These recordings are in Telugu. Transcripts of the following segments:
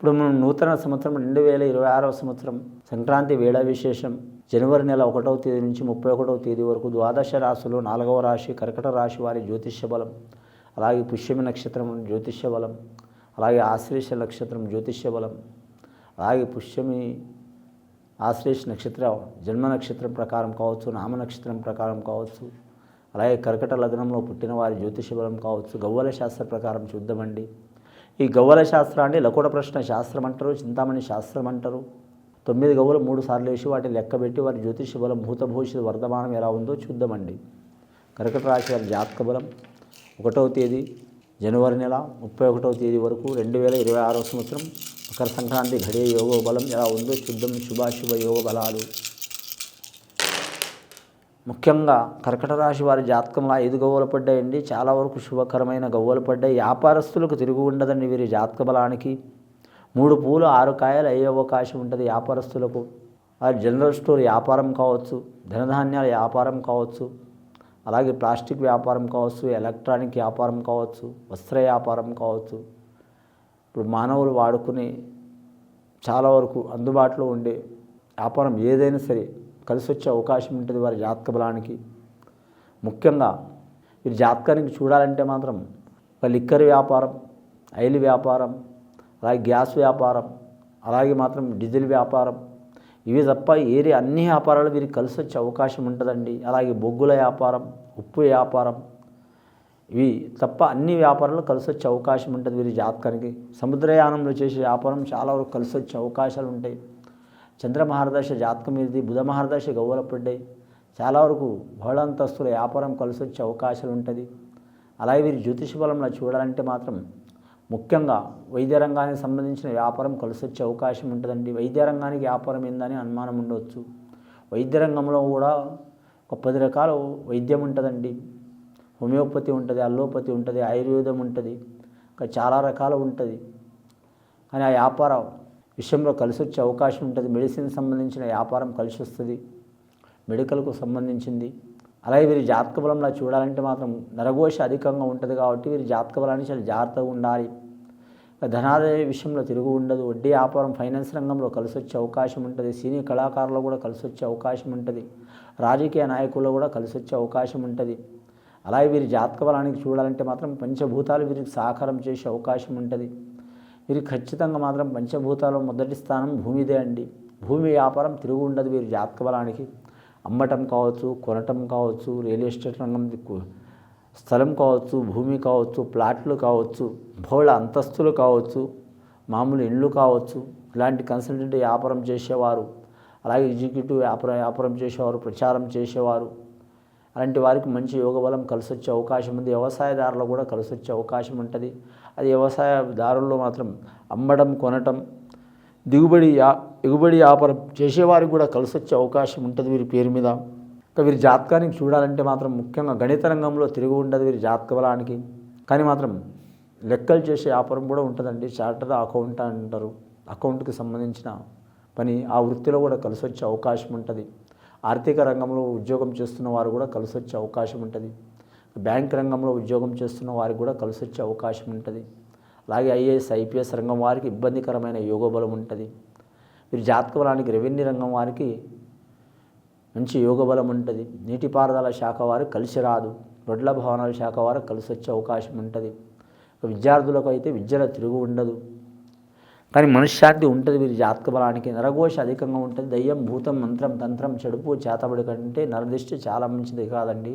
ఇప్పుడు మనం నూతన సంవత్సరం రెండు వేల ఇరవై ఆరవ సంవత్సరం సంక్రాంతి వేళ విశేషం జనవరి నెల ఒకటవ తేదీ నుంచి ముప్పై ఒకటవ తేదీ వరకు ద్వాదశ రాశులు నాలుగవ రాశి కర్కట రాశి వారి జ్యోతిష్య బలం అలాగే పుష్యమి నక్షత్రం జ్యోతిష్య బలం అలాగే ఆశ్లేష నక్షత్రం జ్యోతిష్య బలం అలాగే పుష్యమి ఆశ్లేష నక్షత్రం జన్మ నక్షత్రం ప్రకారం కావచ్చు నామ నక్షత్రం ప్రకారం కావచ్చు అలాగే కర్కట లగ్నంలో పుట్టిన వారి జ్యోతిష బలం కావచ్చు గవ్వల శాస్త్ర ప్రకారం చూద్దామండి. ఈ గవ్వల శాస్త్రాన్ని లకోట ప్రశ్న శాస్త్రం అంటారు చింతామణి శాస్త్రం అంటారు. తొమ్మిది గవ్వలు మూడు సార్లు వేసి వాటిని లెక్కబెట్టి వారి జ్యోతిష బలం భూతభూషిత వర్ధమానం ఎలా ఉందో చూద్దామండి. కర్కట రాశి వారి జాతక బలం ఒకటవ తేదీ జనవరి నెల ముప్పై ఒకటవ తేదీ వరకు రెండు వేల ఇరవై ఆరో సంవత్సరం మకర సంక్రాంతి ఘడియ యోగ బలం ఎలా ఉందో చూద్దాం. శుభాశుభ యోగ బలాలు. ముఖ్యంగా కర్కట రాశి వారి జాతకంలో ఐదు గవ్వలు పడ్డాయండి. చాలా వరకు శుభకరమైన గవ్వలు పడ్డాయి. వ్యాపారస్తులకు తిరుగు ఉండదండి వీరి జాతక బలానికి. మూడు పూలు ఆరు కాయలు అయ్యే అవకాశం ఉంటుంది వ్యాపారస్తులకు వారి జనరల్ స్టోర్ వ్యాపారం కావచ్చు ధనధాన్యాల వ్యాపారం కావచ్చు అలాగే ప్లాస్టిక్ వ్యాపారం కావచ్చు ఎలక్ట్రానిక్ వ్యాపారం కావచ్చు వస్త్ర వ్యాపారం కావచ్చు. ఇప్పుడు మానవులు వాడుకునే చాలా వరకు అందుబాటులో ఉండే వ్యాపారం ఏదైనా సరే కలిసి వచ్చే అవకాశం ఉంటుంది వారి జాతక బలానికి. ముఖ్యంగా వీరి జాతకానికి చూడాలంటే మాత్రం లిక్కర్ వ్యాపారం ఆయిల్ వ్యాపారం అలాగే గ్యాస్ వ్యాపారం అలాగే మాత్రం డీజిల్ వ్యాపారం. ఇవి తప్ప ఏరి అన్ని వ్యాపారాలు వీరికి కలిసి వచ్చే అవకాశం ఉంటుందండి. అలాగే బొగ్గుల వ్యాపారం ఉప్పు వ్యాపారం. ఇవి తప్ప అన్ని వ్యాపారాలు కలిసి వచ్చే అవకాశం ఉంటుంది వీరి జాతకానికి. సముద్రయానంలో చేసే వ్యాపారం చాలా వరకు కలిసి వచ్చే అవకాశాలు ఉంటాయి. చంద్ర మహారదశ జాతకం ఇది బుధ మహారదశ గౌరవపడ్డాయి. చాలా వరకు బహుళంతస్తుల వ్యాపారం కలిసి వచ్చే అవకాశాలు ఉంటుంది. అలాగే వీరి జ్యోతిష బలంలో చూడాలంటే మాత్రం ముఖ్యంగా వైద్య రంగానికి సంబంధించిన వ్యాపారం కలిసి వచ్చే అవకాశం ఉంటుందండి. వైద్య రంగానికి వ్యాపారం ఏందని అనుమానం ఉండవచ్చు వైద్య రంగంలో కూడా ఒక పది రకాల వైద్యం ఉంటుందండి. హోమియోపతి ఉంటుంది అల్లోపతి ఉంటుంది ఆయుర్వేదం ఉంటుంది. ఇంకా చాలా రకాలు ఉంటుంది. కానీ ఆ వ్యాపారం విషయంలో కలిసి వచ్చే అవకాశం ఉంటుంది. మెడిసిన్ సంబంధించిన వ్యాపారం కలిసి వస్తుంది మెడికల్కు సంబంధించింది. అలాగే వీరి జాతక బలంలా చూడాలంటే మాత్రం నరఘోష అధికంగా ఉంటుంది కాబట్టి వీరి జాతక బలాన్ని చాలా జాగ్రత్తగా ఉండాలి. ధనాదాయ విషయంలో తిరుగు ఉండదు. వడ్డీ వ్యాపారం ఫైనాన్స్ రంగంలో కలిసి వచ్చే అవకాశం ఉంటుంది. సినీ కళాకారులు కూడా కలిసి వచ్చే అవకాశం ఉంటుంది. రాజకీయ నాయకుల్లో కూడా కలిసి వచ్చే అవకాశం ఉంటుంది. అలాగే వీరి జాతక బలానికి చూడాలంటే మాత్రం పంచభూతాలు వీరికి సహకారం చేసే అవకాశం ఉంటుంది. మీరు ఖచ్చితంగా మాత్రం పంచభూతాలు మొదటి స్థానం భూమిదే అండి. భూమి వ్యాపారం తిరుగు ఉండదు మీరు జాతక బలానికి అమ్మటం కావచ్చు కొనటం కావచ్చు రియల్ ఎస్టేట్ రంగం స్థలం కావచ్చు భూమి కావచ్చు ప్లాట్లు కావచ్చు బహుళ అంతస్తులు కావచ్చు మామూలు ఇండ్లు కావచ్చు ఇలాంటి కన్సల్టెంట్ వ్యాపారం చేసేవారు అలాగే ఎగ్జిక్యూటివ్ వ్యాపారం వ్యాపారం చేసేవారు ప్రచారం చేసేవారు. అలాంటి వారికి మంచి యోగ బలం కలిసి వచ్చే అవకాశం ఉంది. వ్యవసాయదారులు కూడా కలిసి వచ్చే అవకాశం ఉంటుంది. అది వ్యవసాయదారుల్లో మాత్రం అమ్మడం కొనటం దిగుబడి యా ఎగుబడి వ్యాపారం చేసేవారికి కూడా కలిసి వచ్చే అవకాశం ఉంటుంది వీరి పేరు మీద. ఇంకా వీరి జాతకానికి చూడాలంటే మాత్రం ముఖ్యంగా గణిత రంగంలో తిరిగి ఉండదు వీరి జాతక బలానికి. కానీ మాత్రం లెక్కలు చేసే వ్యాపారం కూడా ఉంటుందండి. చార్టర్ అకౌంట్ అంటారు. అకౌంట్కి సంబంధించిన పని ఆ వృత్తిలో కూడా కలిసి వచ్చే అవకాశం ఉంటుంది. ఆర్థిక రంగంలో ఉద్యోగం చేస్తున్న వారు కూడా కలిసి వచ్చే అవకాశం ఉంటుంది. బ్యాంక్ రంగంలో ఉద్యోగం చేస్తున్న వారికి కూడా కలిసి వచ్చే అవకాశం ఉంటుంది. అలాగే ఐఏఎస్ ఐపీఎస్ రంగం వారికి ఇబ్బందికరమైన యోగబలం ఉంటుంది. వీరి జాతక బలానికి రెవెన్యూ రంగం వారికి మంచి యోగ బలం ఉంటుంది. నీటిపారుదల శాఖ వారికి కలిసి రాదు. రొడ్ల భవనాల శాఖ వారికి కలిసి వచ్చే అవకాశం ఉంటుంది. విద్యార్థులకు అయితే విద్యలో తిరుగు ఉండదు. కానీ మనశ్శాంతి ఉంటుంది వీరి జాతక బలానికి. నరఘోష అధికంగా ఉంటుంది. దయ్యం భూతం మంత్రం తంత్రం చెడుపు చేతబడి కంటే నరదిష్టి చాలా మంచిది కాదండి.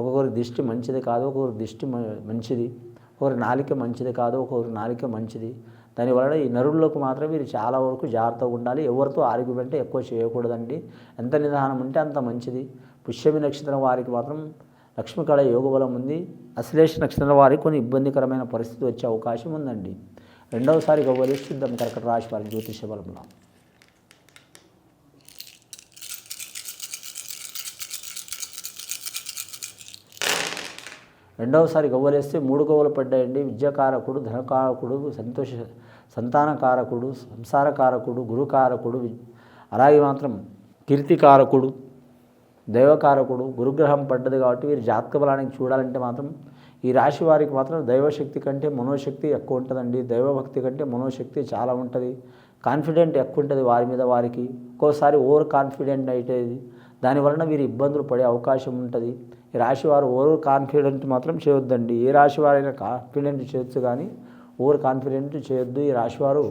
ఒక్కొక్కరి దిష్టి మంచిది కాదు ఒక్కొక్కరి దిష్టి మ- మంచిది. ఒకరి నాలిక మంచిది కాదు ఒక్కొక్కరి నాలిక మంచిది. దానివల్ల ఈ నరుల్లోకి మాత్రం వీరు చాలా వరకు జాగ్రత్తగా ఉండాలి. ఎవరితో ఆర్గ్యుమెంట్ ఎక్కువ చేయకూడదండి. ఎంత నిదానం ఉంటే అంత మంచిది. పుష్యమి నక్షత్రం వారికి మాత్రం లక్ష్మీకళ యోగ బలం ఉంది. అశ్లేష నక్షత్రం వారికి కొన్ని ఇబ్బందికరమైన పరిస్థితి వచ్చే అవకాశం ఉందండి. రెండవసారి గవ్వలేసి కర్కట రాశి వారి జ్యోతిష బలంలో. రెండవసారి గవ్వలేస్తే మూడు గవ్వలు పడ్డాయండి. విద్యాకారకుడు ధనకారకుడు సంతోష సంతానకారకుడు సంసారకారకుడు గురుకారకుడు అలాగే మాత్రం కీర్తికారకుడు దైవకారకుడు గురుగ్రహం పడ్డది కాబట్టి వీరి జాతక బలానికి చూడాలంటే మాత్రం ఈ రాశి వారికి మాత్రం దైవశక్తి కంటే మనోశక్తి ఎక్కువ ఉంటుందండి. దైవభక్తి కంటే మనోశక్తి చాలా ఉంటుంది. కాన్ఫిడెంట్ ఎక్కువ ఉంటుంది వారి మీద వారికి. ఒక్కోసారి ఓవర్ కాన్ఫిడెంట్ అయితే దానివలన వీరు ఇబ్బందులు పడే అవకాశం ఉంటుంది. ఈ రాశి వారు ఓవర్ కాన్ఫిడెంట్ మాత్రం చేయొద్దండి. ఏ రాశి వారైనా కాన్ఫిడెంట్ చేయొచ్చు కానీ ఓవర్ కాన్ఫిడెంట్ చేయొద్దు. ఈ రాశివారు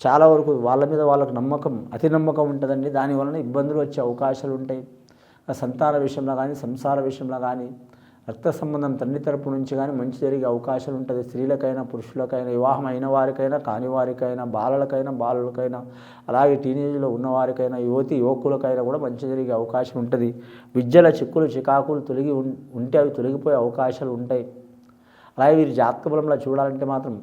చాలా వరకు వాళ్ళ మీద వాళ్ళకు నమ్మకం అతి నమ్మకం ఉంటుందండి. దానివలన ఇబ్బందులు వచ్చే అవకాశాలు ఉంటాయి. సంతాన విషయంలో కానీ సంసార విషయంలో కానీ రక్త సంబంధం తండ్రి తరపు నుంచి కానీ మంచి జరిగే అవకాశాలు ఉంటుంది. స్త్రీలకైనా పురుషులకైనా వివాహం అయిన వారికైనా కాని వారికైనా బాలలకైనా బాలులకైనా అలాగే టీనేజ్లో ఉన్నవారికైనా యువతి యువకులకైనా కూడా మంచి జరిగే అవకాశం ఉంటుంది. విద్యల చిక్కులు చికాకులు తొలగి ఉం- ఉంటే అవి తొలగిపోయే అవకాశాలు ఉంటాయి. అలాగే వీరి జాతక బలంలో చూడాలంటే మాత్రం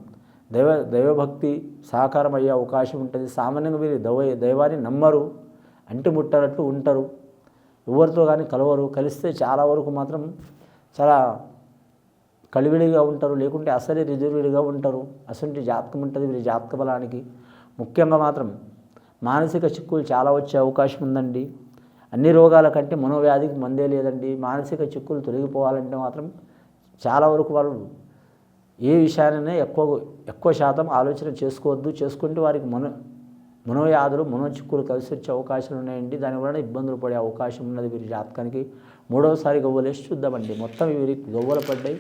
దైవ దైవభక్తి సహకారం అయ్యే అవకాశం ఉంటుంది. సామాన్యంగా వీరి దైవ దైవాన్ని నమ్మరు అంటిముట్టనట్టు ఉంటారు. ఎవరితో కానీ కలవరు. కలిస్తే చాలా వరకు మాత్రం చాలా కలివిడిగా ఉంటారు లేకుంటే అసలే రిజర్వుడిగా ఉంటారు. అసలు జాతకం ఉంటుంది వీరి జాతక బలానికి. ముఖ్యంగా మాత్రం మానసిక చిక్కులు చాలా వచ్చే అవకాశం ఉందండి. అన్ని రోగాల కంటే మనోవ్యాధికి మందే లేదండి. మానసిక చిక్కులు తొలగిపోవాలంటే మాత్రం చాలా వరకు వాళ్ళు ఏ విషయాన్నైనా ఎక్కువ ఎక్కువ శాతం ఆలోచన చేసుకోవద్దు. చేసుకుంటే వారికి మనో మనోవ్యాధులు మనోచిక్కులు కలిసి వచ్చే అవకాశాలు ఉన్నాయండి. దానివల్ల ఇబ్బందులు పడే అవకాశం ఉన్నది వీరి జాతకానికి. మూడవసారి గవ్వలేసి చూద్దామండి. మొత్తం వీరికి గవ్వలు పడ్డాయి.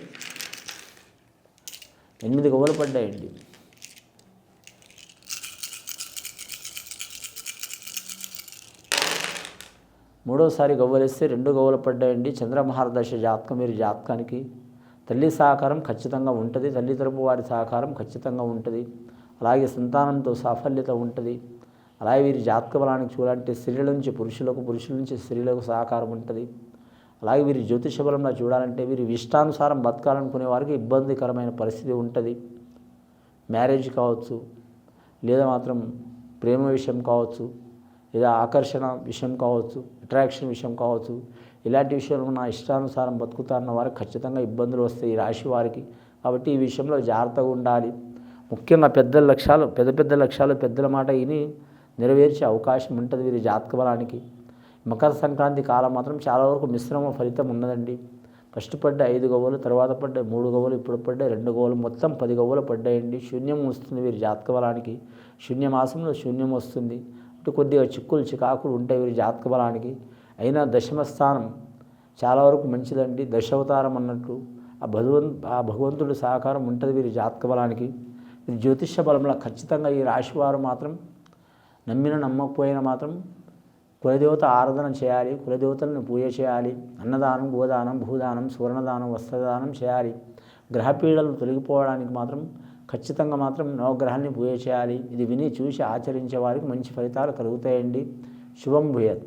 ఎనిమిది గవ్వలు పడ్డాయండి. మూడోసారి గవ్వలేస్తే రెండు గవ్వలు పడ్డాయండి. చంద్రమహారదశ జాతకం వీరి జాతకానికి. తల్లి సహకారం ఖచ్చితంగా ఉంటుంది. తల్లి తరపు వారి సహకారం ఖచ్చితంగా ఉంటుంది. అలాగే సంతానంతో సాఫల్యత ఉంటుంది. అలాగే వీరి జాతక బలానికి చూడాలంటే స్త్రీల నుంచి పురుషులకు పురుషుల నుంచి స్త్రీలకు సహకారం ఉంటుంది. అలాగే వీరి జ్యోతిష బలంలో చూడాలంటే వీరి ఇష్టానుసారం బతకాలనుకునే వారికి ఇబ్బందికరమైన పరిస్థితి ఉంటుంది. మ్యారేజ్ కావచ్చు లేదా మాత్రం ప్రేమ విషయం కావచ్చు లేదా ఆకర్షణ విషయం కావచ్చు అట్రాక్షన్ విషయం కావచ్చు ఇలాంటి విషయంలో నా ఇష్టానుసారం బతుకుతారన్న వారికి ఖచ్చితంగా ఇబ్బందులు వస్తాయి ఈ రాశి వారికి. కాబట్టి ఈ విషయంలో జాగ్రత్తగా ఉండాలి. ముఖ్యంగా పెద్ద లక్ష్యాలు పెద్ద పెద్ద లక్ష్యాలు పెద్దల మాట విని నెరవేర్చే అవకాశం ఉంటుంది వీరి జాతక బలానికి. మకర సంక్రాంతి కాలం మాత్రం చాలా వరకు మిశ్రమ ఫలితం ఉన్నదండి. ఫస్ట్ పడ్డ ఐదు గవ్వలు తర్వాత పడ్డాయి మూడు గవ్వలు ఇప్పుడు పడ్డాయి రెండు గవ్వలు మొత్తం పది గవ్వలు పడ్డాయండి. శూన్యం వస్తుంది వీరి జాతక బలానికి. శూన్య మాసంలో శూన్యం వస్తుంది. అంటే కొద్దిగా చిక్కులు చికాకులు ఉంటాయి వీరి జాతక బలానికి. అయినా దశమ స్థానం చాలా వరకు మంచిదండి. దశావతారం అన్నట్లు ఆ భగవంత్ ఆ భగవంతుడి సహకారం ఉంటుంది వీరి జాతక బలానికి. ఇది జ్యోతిష్య బలంలో ఖచ్చితంగా ఈ రాశివారు మాత్రం నమ్మిన నమ్మకపోయినా మాత్రం కులదేవత ఆరాధన చేయాలి కులదేవతలను పూజ చేయాలి అన్నదానం గోదానం భూదానం సువర్ణదానం వస్త్రదానం చేయాలి. గ్రహపీడలు తొలగిపోవడానికి మాత్రం ఖచ్చితంగా మాత్రం నవగ్రహాన్ని పూజ చేయాలి. ఇది విని చూసి ఆచరించే వారికి మంచి ఫలితాలు కలుగుతాయండి. శుభం భూయత్.